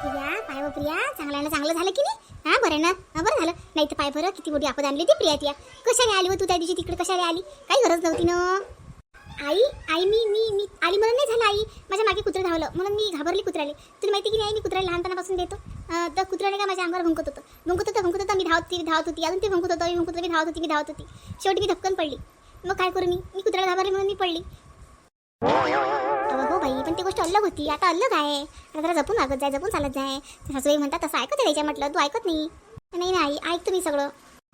प्रिया पाय प्रिया चांगला ना चांगलं झालं की नाही? हा बरं ना. हा बरं झालं. नाही तर पाय बरं किती मोठी आपद आणली ती प्रिया तिया. कशाने आली व तू त्या दिवशी तिकडे? कशाने आली? काही गरज नव्हती ना. आई आई मी मी मी. आली म्हणून नाही झालं आई. माझ्या मागे कुत्रं धावलं. म्हणून मी घाबरली कुत्र्याला तुला माहिती की नाही मी कुत्र्याला लहानपणापासून देतो. तर कुत्र्याने का माझ्या अंगावर भुंकत होतं? भुंकत होतं भुंकत होतं मी धावत होती धावत होती. अजून ते भुंकत होतं मी भुंकत होती मी धावत होती मी धावत होती. शेवटी मी धक्कन पडली. मग काय करू मी? मी कुत्र्याला घाबरली म्हणून मी पडली. पण ती गोष्ट अलग होती. आता अलग आहे. आता जरा जपून वागत जाय जपून चालत जाय. सासूबाई म्हणतात तसं ऐकत द्यायच्या म्हटलं तू ऐकत नाही. नाही नाही ऐकतो मी सगळं.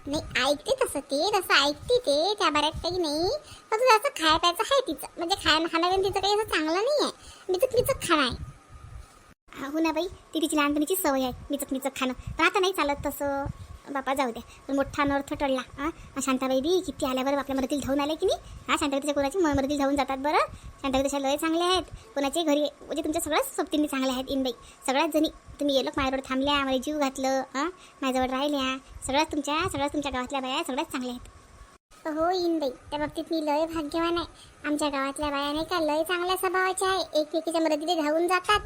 नाही ऐकते तसं ते तसं ऐकते ते त्या बऱ्यात काही नाही. तसं असं खाय प्यायचं आहे तिचं. म्हणजे खाय खाणं तिचं काही असं चांगलं नाही आहे. मी मिचक खाणं आहे. हो ना बाई. ती तिची लहानपणीची सवय आहे. मिचक मिचक खाणं. पण आता नाही चालत तसं. बापा जाऊ द्या. तर मोठा अनर्थ टळला. हां? शांताबाई बी किती आल्यावर आपल्या मरातील धावून आले की नाही? हां शांताबाई त्याच्या कोणाची म- धावून जातात बरं. शांताबाई तशा लय चांगले आहेत. कोणाचे घरी म्हणजे तुमच्या सगळ्याच सोबतींनी चांगल्या आहेत इनबाई सगळ्याच जणी. तुम्ही येलो माझ्यावर थांबल्या आम्हाला जीव घातलं हां? माझ्याजवळ राहिल्या. सगळ्याच तुमच्या सगळ्याच तुमच्या गावातल्या बाया सगळ्याच चांगल्या आहेत. हो बाई त्या बाबतीत मी लय भाग्यवान आहे. आमच्या गावातल्या बाया नाही का लय चांगल्या स्वभावाच्या आहे. एकमेकीच्या मदतीने धावून जातात.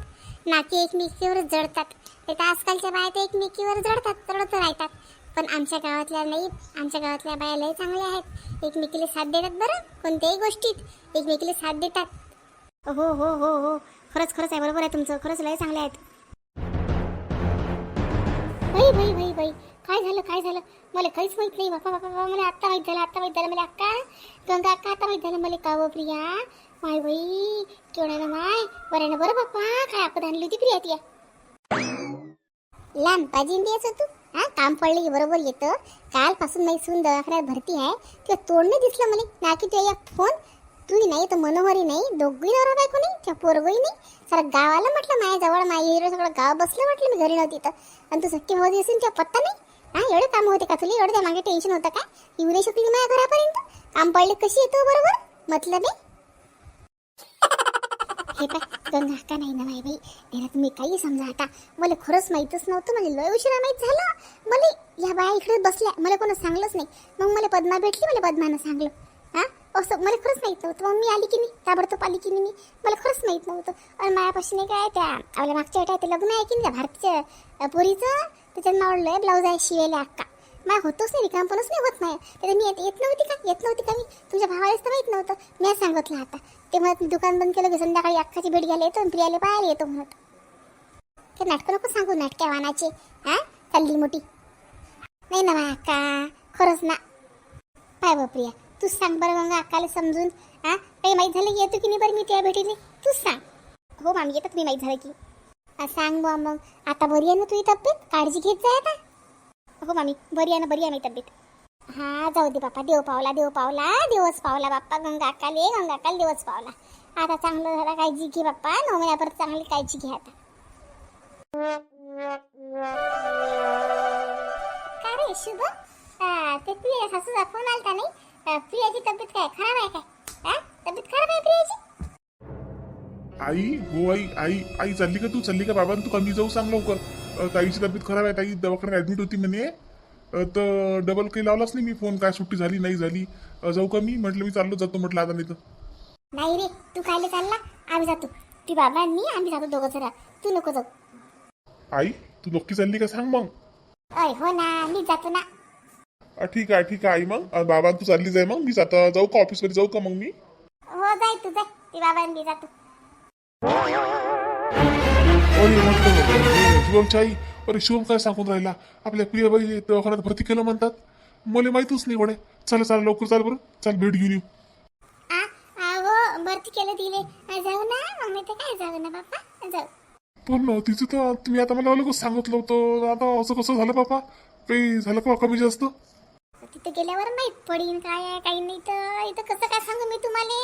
नाकी एकमेकीवर जडतात ते तर आजकालच्या बाया तर एकमेकीवर जडतात रडत राहतात. पण आमच्या गावातल्या नाही आमच्या गावातल्या बाया लय चांगल्या आहेत. एकमेकीला साथ देतात बरं कोणत्याही गोष्टीत. एकमेकीला साथ देतात. हो हो हो हो. खरंच खरंच आहे. बरोबर आहे तुमचं. खरंच लय चांगले आहेत. बाई बाई बाई बाई काय झालं काय झालं? मला काहीच माहीत नाही. बापा बापा बापा मला आत्ता माहीत झालं आत्ता माहीत झालं. मला अक्का गंगा अक्का आता माहीत झालं. मला का व प्रिया. माय बाई ना माय. बरं ना बरं बाप्पा काय आपद आणली होती प्रिया ती लांब पाहिजे द्यायचं तू हा? काम पडलं की बरोबर येतं कालपासून नाही सून दवाखान्यात भरती आहे तुला तोडणे दिसलं मला ना की तुझ्या फोन तू नाही तर मनोहरी नाही दोघी नवरा बायको नाही त्या पोरगोही नाही। सारा गावाला म्हटलं माझ्याजवळ माझ्या हिरो सगळं गाव बसलं म्हटलं मी घरी नव्हती तर। आणि तू सख्खी भाऊ असेल तुझ्या पत्ता नाही? हा एवढे काम होते का तुला? एवढं त्या मागे टेन्शन होतं का? येऊ नाही शकली माझ्या घरापर्यंत? काम पडले कशी येतो बरोबर? मतलब आहे हे काय गंगा नाही ना माय बाई त्याला तुम्ही काही समजा आता मला खरंच माहीतच नव्हतं म्हणजे लय उशिरा माहीत झालं. मला या बाया इकडे बसल्या मला कोणा सांगलंच नाही. मग मला पद्मा भेटली मला पद्मानं सांगलं. हा? असं मला खरंच माहीत नव्हतं. मग मी आली की नाही? ताबडतोब आली की नाही मी? मला खरंच माहीत नव्हतं. आणि मायापाशी नाही काय त्या आपल्या मागच्या वेळा ते लग्न आहे की नाही त्या भारतीच्या पोरीचं? त्याच्यात लय ब्लाऊज आहे शिवायला अक्का. माय होतोच नाही रिकामपणच नाही होत नाही तर मी येत येत नव्हती का? येत नव्हती का मी? तुमच्या भावालाच तर माहीत नव्हतं. मी सांगितलं आता. ते म्हणत मी दुकान बंद केलं की संध्याकाळी अख्खाची भेट घ्यायला येतो आणि प्रियाला पाहायला येतो म्हणत. ते नाटकं नको सांगू नाटक्या वानाचे हा? चालली मोठी. नाही ना माझ्या अक्का. खरंच ना. पाय बा प्रिया. तूच सांग बरं मग अक्काला समजून. हा? काही माहीत झालं की येतो की नाही बरं मी त्या भेटीने तूच सांग. हो मामी येतात मी माहीत झालं की. सांग बा मग. आता बरी आहे ना तुझी तब्येत काळजी घेत जाय आता. हो मामी बरी आहे ना बरी आहे माझी तब्येत. हा जाऊ दे बाप्पा देव पावला देव पावला देवच पावला बाप्पा गंगा ये गंगा अक्काला देवच पावला. आता चांगलं झाला काळजी घे बाप्पा नऊ महिन्यापर्यंत चांगली काळजी घे आता. काय रे शुभ? हा, ते प्रिया सासूचा फोन आलता नाही? प्रियाची तब्येत काय खराब आहे काय? तब्येत खराब आहे प्रियाची? आई हो आई आई आई चालली का तू? चालली का बाबा? तू कमी जाऊ सांग लवकर. अ, ताईची तब्येत खराब आहे ताई दवाखान्यात ऍडमिट होती म्हणे. अ, तर डबल काही लावलाच नाही मी फोन काय सुट्टी झाली नाही झाली. अ, जाऊ का मी? म्हटलं मी चाललो जातो म्हटलं आता नाही तर. नाही रे तू खायला चालला? आम्ही जातो. ती बाबा आणि मी आम्ही जातो दोघं जरा. तू नको जाऊ. आई तू नक्की चालली का सांग मग. अय हो ना मी जातो ना. अ, ठीक आहे ठीक आहे आई मग. अ, बाबा तू चालली जाय मग. मी आता जाऊ का ऑफिसमध्ये जाऊ का मग मी? हो जाय तू जाय. ती बाबा आणि मी जातो. अरे म्हटलं शिवमची आई अरे शिवम काय सांगून राहिला? आपल्या प्रियाबाई दवाखान्यात भरती केलं म्हणतात. मला माहितच नाही गड्या चला चला लवकर चाल बरं. चाल भेट घेऊन येऊ. हो भरती केलं आ, जाऊ ना. मग मी तर काय जाऊ ना बाप्पा? जाऊ. पण तिचं तर तुम्ही आता मला लगेच सांगितलं होतं. आता असं कसं झालं बाबा काही झालं का कमी जास्त? तिथे गेल्यावर माहीत पडीन काय आहे काही नाही तर. इथं कसं काय सांगू मी तुम्हाला?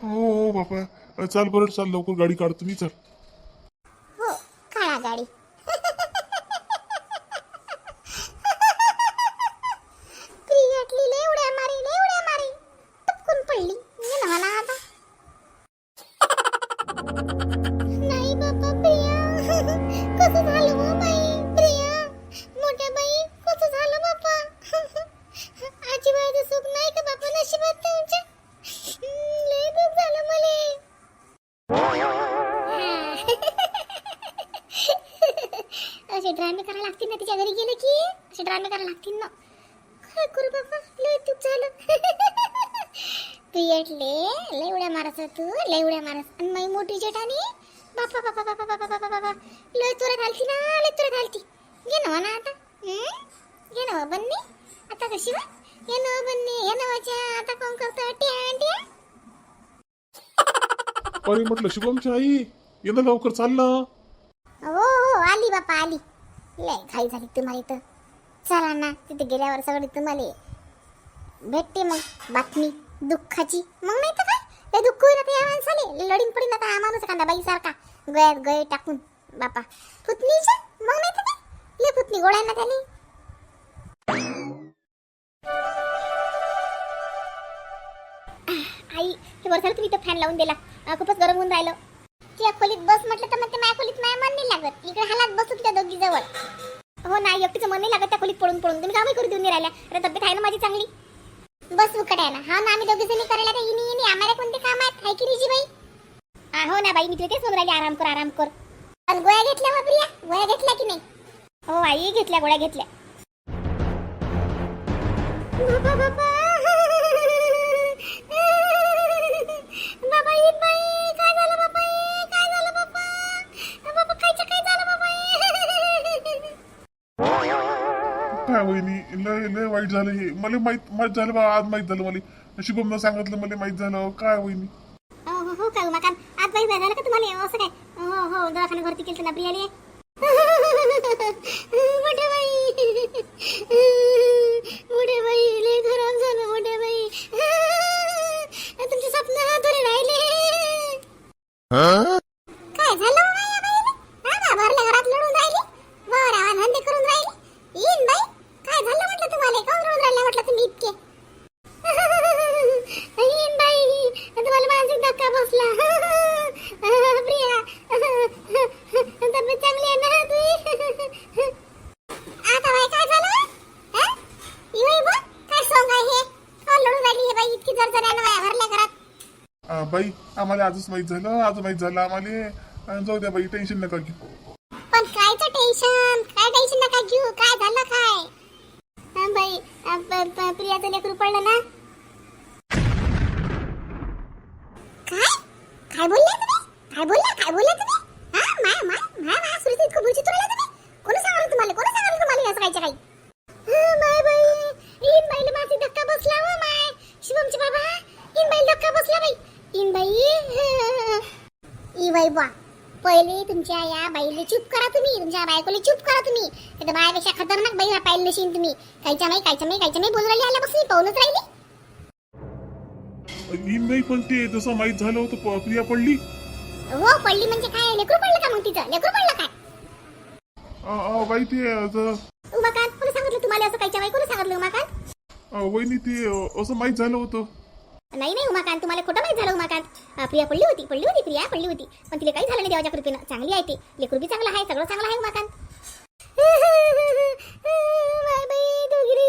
हो हो बापा चाल बरं चाल लवकर गाडी काढतो मी चल. कसं झालं हो बाई? प्रिया? मोठ्या बाई कसं झालं बापा आजीबाईचं सुख नाही का बापा नशिबात तुमच्या? लय दुःख झालं मले. असे ड्रामे करायला लागतील ना तिच्या घरी गेलं की? असे ड्रामे करायला लागतील ना. काय करू बाबा लय दुःख झालं. तू येटले लय उड्या मारायचा तू लय उड्या मारस आणि मोठी जेठानी? बापा बापा बापा बापा बापा बापा लय घालती ना लय घालती. घे ना ना आता. हं? घे ना बन्नी. आता कशी वा? ये ना बन्नी ये ना वाच्या आता कोण करतो ट्या ट्या. अरे म्हटलं शुभमची आई. ये ना लवकर चाल ना. हो हो आली बापा आली. लय घाई झाली तुम्हाला इथं. चला ना तिथे गेल्यावर सगळी तुम्हाला भेटते मग बातमी दुःखाची. मग नाही तर काय? लय दुःख होईल आता या माणसाले. लय लढीन पडीन आता हा माणूस एखादा बाई सारखा गळ्यात गळे टाकून. बापा. फुतनीच्या मग नाही तर काय फुतनी गोळ्या ना त्याने आई हे बरं झालं तुम्ही इथं फॅन लावून दिला. अं, खूपच गरम होऊन राहिलं. तुझ्या खोलीत बस म्हटलं तर मग ते माझ्या खोलीत माझ्या मन नाही लागत. इकडे हालात बसतो तुझ्या दोघी जवळ. हो नाही एकटीचं मन नाही लागत त्या खोलीत पडून पडून. तुम्ही कामही करू देऊन नाही राहिल्या. अरे तब्येत आहे ना माझी चांगली? बस उकट आहे ना. हा ना आम्ही दोघी जणी करायला काही इनी इनी. आम्हाला कोणते काम आहेत? हाय की रिजी बाई. हो ना बाई मी तुला तेच म्हणून राहिली. आराम कर आराम कर. आणि गोळ्या घेतल्या बा प्रिया? गोळ्या घेतल्या की नाही? हो आई घेतल्या गोळ्या घेतल्या. बाबा बाबा. बाबा येत बाई. काय झालं बाबा काय झालं बाबा? बाबा कायचं काय झालं बाबा काय वहिनी लय लय वाईट झालं हे. मला माहीत माहीत झालं बा आज माहीत झालं मला. शुभमनं सांगितलं मला माहीत झालं. काय वहिनी हो हो हो काय उमाकांत आज बाई झालं का तुम्हाला असं काय हो हो दवाखाना भरती केलं ना प्रियाने मोठे बाई मोठे बाई लय खराब झालं मोठे बाई तुमचे स्वप्न हातोरे राहिले काय झालं हो बाई या बाईला? हा ना, भरल्या घरात लढून राहिली वर आवाज धंदे करून राहिली येईन बाई काय झालं म्हटलं तुम्हाला काऊन रडून राहिल्या म्हटलं तुम्ही इतके येईन बाई तुम्हाला मानसिक धक्का बसला प्रिया तब्येत चांगली आहे ना तुझी आता बाई काय झालं हा? ही बाई बघ, काय सॉंग आहे हे का लढून राहिली हे बाई इतकी जर जर भरल्या घरात आ, बाई आम्हाला आजच माहीत झालं आज माहीत झालं आम्हाला. आणि जाऊ द्या बाई टेन्शन नका घेऊ. पण कायचं टेन्शन काय टेन्शन नका घेऊ? काय झालं काय? बाई प्रियाचं लेकरू पडलं ना? काय? काय बोलल्या तुम्ही? काय बोलले? काय बोलले तुम्ही? हा माय माय माय माय सुरत इतकं बोलची तुला तुम्ही? कोण सांगाल तुम्हाला? कोण सांगाल तुम्हाला असं काय काही? माय बाई इन बाईला माझी धक्का बसला हो माय शिवमचे बाबा इन बाईला धक्का बसला बाई इन बाई ई बाई बा पहिले तुमच्या या बाईले चूप करा तुम्ही. तुमच्या बायकोले चूप करा तुम्ही. तर बायापेक्षा खतरनाक बाई पाहिलं नशीन तुम्ही. कायच्या नाही कायच्या नाही कायच्या नाही बोलून राहिली आल्यापासून पाहूनच राहिली. नाही पण ते जसं माहीत झालं होतं प्रिया पडली. हो पडली म्हणजे काय? लेकरू पडलं का मग तिचं? लेकरू पडलं काय? बाई ते उमाकांत कोणी सांगितलं तुम्हाला असं? कायच्या बाई कोणी सांगितलं उमाकांत वहिनी ते असं माहीत झालं होतं. नाही नाही उमाकांत तुम्हाला खोटं माहीत झालं उमाकांत. अं, प्रिया पडली होती पडली होती प्रिया पडली होती. पण तिला काही झालं नाही देवाच्या कृपेनं. चांगली आहे ती. लेकरू बी चांगलं आहे सगळं चांगलं आहे उमाकांत.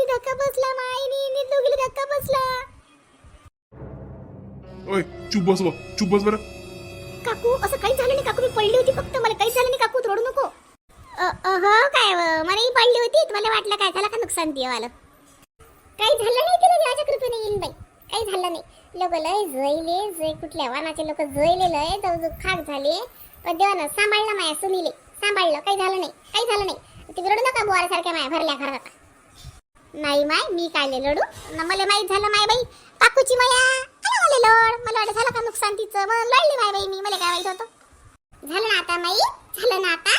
धक्का बसला मायनी दोघीला धक्का बसला. ओय चुप बस व चुप बस बरं. काकू असं काही झालं नाही काकू मी पडली होती फक्त. मला काही झालं नाही काकू तू रडू नको हो काय व, मलाही पडली होती. मला वाटलं काय झालं का नुकसान देवाला काही झालं नाही तिला देवाच्या कृपेने येईन बाई काही झालं नाही लोक लय जैले जय कुठल्या वानाचे लोक जैले लय जवळ खाक झाले पण देवानं सांभाळलं माया सुनीले. सांभाळलं काही झालं नाही काही झालं नाही. तिकडे रडू नका बुवाऱ्यासारख्या माया भरल्या घरात. नाही माय मी काय लडू न मला माहीत झालं माय बाई काकूची माया. आला मला मला वाटत झालं का नुकसान तिचं? मग लढली माय बाई मी. मला काय माहीत होतं? झालं ना आता माई? झालं ना आता?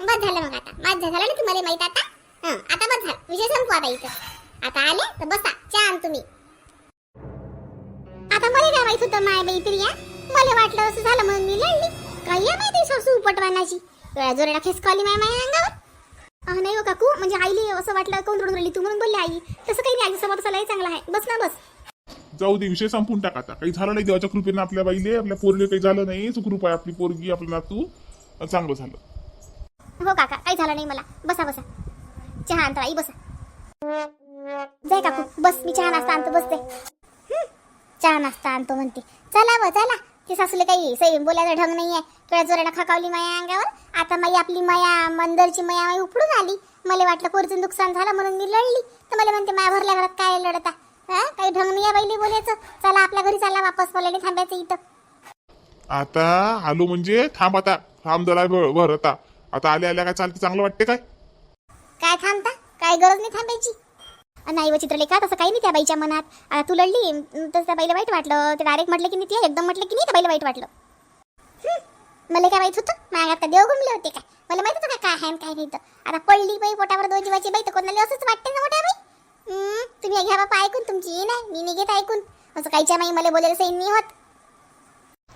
बस झालं मग आता. माझं झालं ना तुम्हाला माहीत आता? हं, आता बस झालं. विषय संपू आता इथं. आता आले तर बसा. चहा तुम्ही. आता मला माहीत होतं माय बाई प्रिया मला वाटलं असं झालं म्हणून मी लढली. काही आहे माहिती सासू उपटवानाची? जोराला फेसकॉली माय माया अंगावर. नाही हो काकू म्हणजे आईले असं वाटलं कोण रडून राहिली तू म्हणून बोलली आई. तसं काही नाही तसा लय चांगला आहे. बस ना बस. जाऊ दे विषय संपून टाक आता. काही झालं नाही देवाच्या कृपेनं आपल्या बाईले आपल्या पोरीले काही झालं नाही. सुखरूप आहे आपली पोरगी आपलं नातू. चांगलं झालं. हो काका काही झालं नाही मला. बसा बसा. चहा आणतो आई बसा. जाय काकू बस मी चहा नाश्ता आणतो बसते चहा नाश्ता आणतो म्हणते. चला व चला. ते सासूले काही सही बोलायचं ढंग नाही आहे केळ्या जोरानं खकावली माया अंगावर. आता माई आपली माया मंदरची माया माई उपडून आली. मला वाटलं पोरीचं नुकसान झालं म्हणून मी लढली. तर मला म्हणते माया भरल्या घरात काय लढता? हा? काही ढंग नाही आहे बाईली बोलायचं. चला आपल्या घरी चला वापस बोलायला थांबायचं इथं. आता आलो म्हणजे थांब आता. थांब जरा भ- भर आता. आता आल्या आल्या काय चालते चांगलं वाटते काय? काय थांबता? काय गरज नाही थांबायची. नाही व चित्रलेखा तसं काही नाही त्या बाईच्या मनात. तू लढली. तसं त्या बाईला वाईट वाटलं. ते डायरेक्ट म्हटलं की नाही ते एकदम म्हटलं की नाही त्या बाईला वाईट वाटलं. मला काय माहीत होतं? माझ्या का देव घुमले होते काय? मला माहीत होतं काय आहे काय नाही तर आता पडली बाई पोटावर दोन जीवाची बाई तर कोणाला असंच वाटते ना मोठ्या बाई? तुम्ही घ्या बापा ऐकून तुमची ही नाही मी निघेत घेत ऐकून. असं काहीच्या माई मला बोलायला सही नाही होत.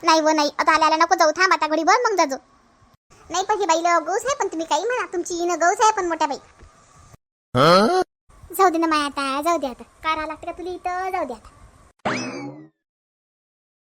नाही व नाही. आता आल्याला नको जाऊ. थांब आता घडी भर मग जाजो. नाही पण ही बाईला गौस आहे पण तुम्ही काही म्हणा. तुमची इन गौस आहे पण मोठ्या बाई. जाऊ दे ना माया आता जाऊ दे आता. काय राहा लागतं का तुला इथं? जाऊ दे आता.